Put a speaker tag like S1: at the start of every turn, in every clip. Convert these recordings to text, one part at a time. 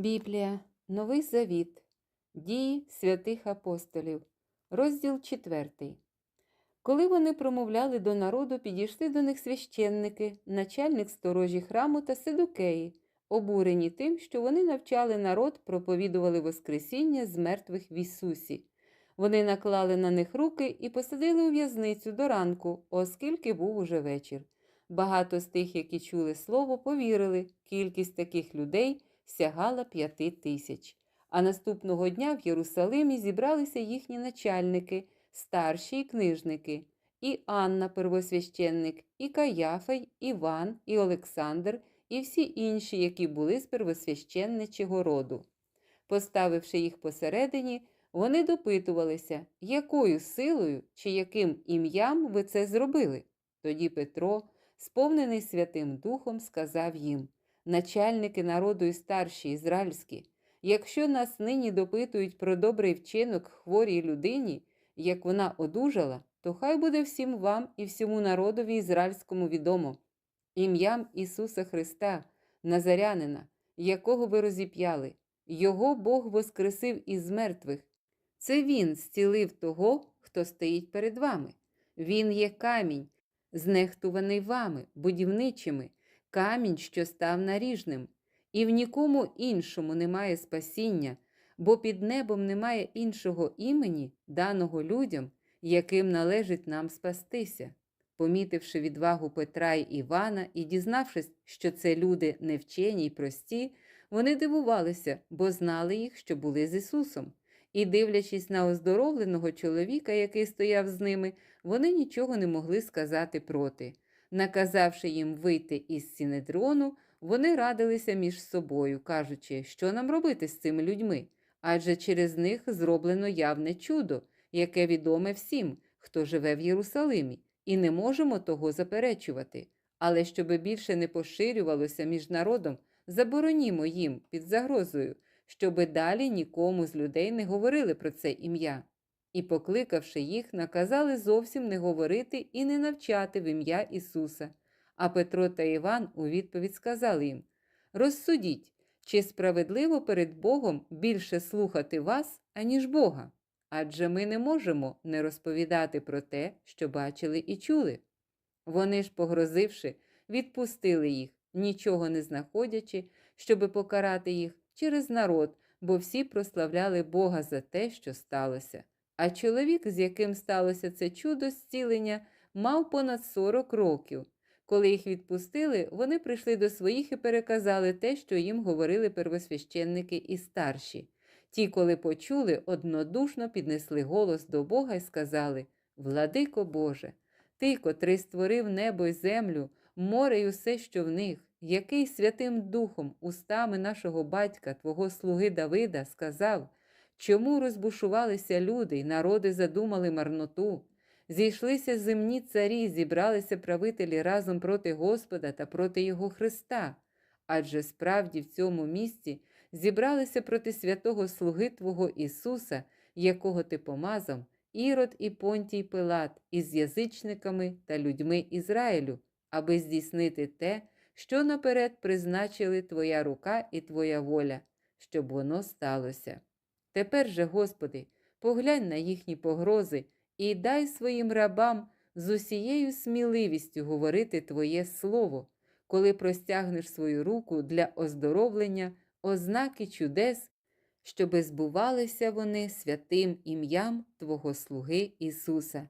S1: Біблія, Новий Завіт, Дії святих апостолів, розділ 4. Коли вони промовляли до народу, підійшли до них священники, начальник сторожі храму та Седукеї, обурені тим, що вони навчали народ, проповідували Воскресіння з мертвих в Ісусі. Вони наклали на них руки і посадили у в'язницю до ранку, оскільки був уже вечір. Багато з тих, які чули слово, повірили, кількість таких людей сягала п'яти тисяч. А наступного дня в Єрусалимі зібралися їхні начальники, старші й книжники, і Анна, первосвященник, і Каяфа, й Іван, і Олександр, і всі інші, які були з первосвященничого роду. Поставивши їх посередині, вони допитувалися, якою силою чи яким ім'ям ви це зробили. Тоді Петро, сповнений Святим Духом, сказав їм начальники народу і старші ізраїльські, якщо нас нині допитують про добрий вчинок хворій людині, як вона одужала, то хай буде всім вам і всьому народові ізраїльському відомо. Ім'ям Ісуса Христа, Назарянина, якого ви розіп'яли, Його Бог воскресив із мертвих. Це Він зцілив того, хто стоїть перед вами. Він є камінь, знехтуваний вами, будівничими, камінь, що став наріжним, і в нікому іншому немає спасіння, бо під небом немає іншого імені, даного людям, яким належить нам спастися. Помітивши відвагу Петра й Івана і дізнавшись, що це люди невчені й прості, вони дивувалися, бо знали їх, що були з Ісусом. І, дивлячись на оздоровленого чоловіка, який стояв з ними, вони нічого не могли сказати проти. Наказавши їм вийти із Сінедрону, вони радилися між собою, кажучи, що нам робити з цими людьми, адже через них зроблено явне чудо, яке відоме всім, хто живе в Єрусалимі, і не можемо того заперечувати. Але щоби більше не поширювалося між народом, заборонімо їм під загрозою, щоби далі нікому з людей не говорили про це ім'я. І, покликавши їх, наказали зовсім не говорити і не навчати в ім'я Ісуса. А Петро та Іван у відповідь сказали їм: Розсудіть, чи справедливо перед Богом більше слухати вас, аніж Бога? Адже ми не можемо не розповідати про те, що бачили і чули. Вони ж, погрозивши, відпустили їх, нічого не знаходячи, щоби покарати їх через народ, бо всі прославляли Бога за те, що сталося. А чоловік, з яким сталося це чудо зцілення, мав понад 40 років. Коли їх відпустили, вони прийшли до своїх і переказали те, що їм говорили первосвященники і старші. Ті, коли почули, однодушно піднесли голос до Бога і сказали: Владико Боже, Ти, котрий створив небо й землю, море й усе, що в них, який Святим Духом, устами нашого батька, Твого слуги Давида, сказав, чому розбушувалися люди й народи задумали марноту. Зійшлися земні царі, зібралися правителі разом проти Господа та проти Його Христа. Адже справді в цьому місці зібралися проти святого Слуги Твого Ісуса, якого Ти помазав, Ірод і Понтій Пилат, із язичниками та людьми Ізраїлю, аби здійснити те, що наперед призначили Твоя рука і Твоя воля, щоб воно сталося. Тепер же, Господи, поглянь на їхні погрози і дай своїм рабам з усією сміливістю говорити Твоє Слово, коли простягнеш свою руку для оздоровлення, ознаки чудес, щоби збувалися вони святим ім'ям Твого Слуги Ісуса.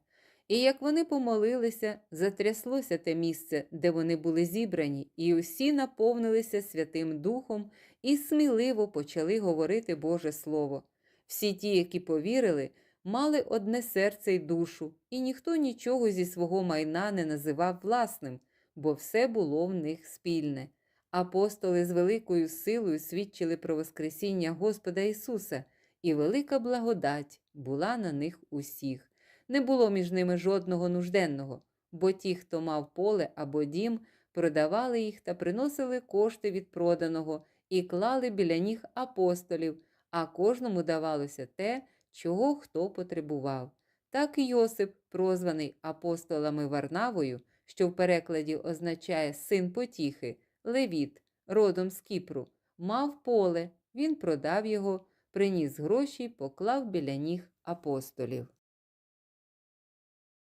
S1: І як вони помолилися, затряслося те місце, де вони були зібрані, і усі наповнилися Святим Духом і сміливо почали говорити Боже Слово. Всі ті, які повірили, мали одне серце й душу, і ніхто нічого зі свого майна не називав власним, бо все було в них спільне. Апостоли з великою силою свідчили про Воскресіння Господа Ісуса, і велика благодать була на них усіх. Не було між ними жодного нужденного, бо ті, хто мав поле або дім, продавали їх та приносили кошти від проданого і клали біля ніг апостолів, а кожному давалося те, чого хто потребував. Так і Йосип, прозваний апостолами Варнавою, що в перекладі означає син потіхи, левіт, родом з Кіпру, мав поле Він продав його, приніс гроші поклав біля ніг апостолів.